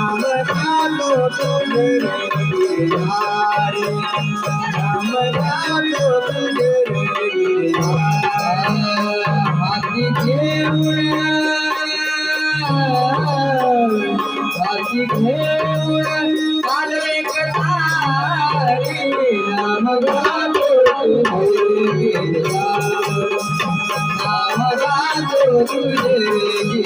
राम रालो तुझ गिरधारी राम रालो तुझ गिरधारी घेऊन बाकी घेऊन आले कथारी राम रालो तुझ गिरधारी राम रालो तुझ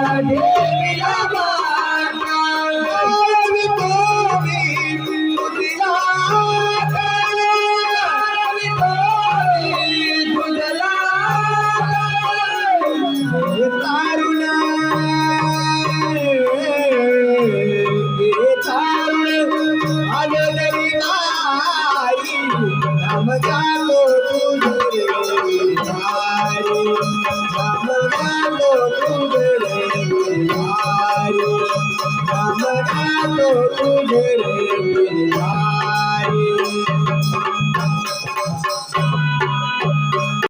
I need Dilla I'm be able.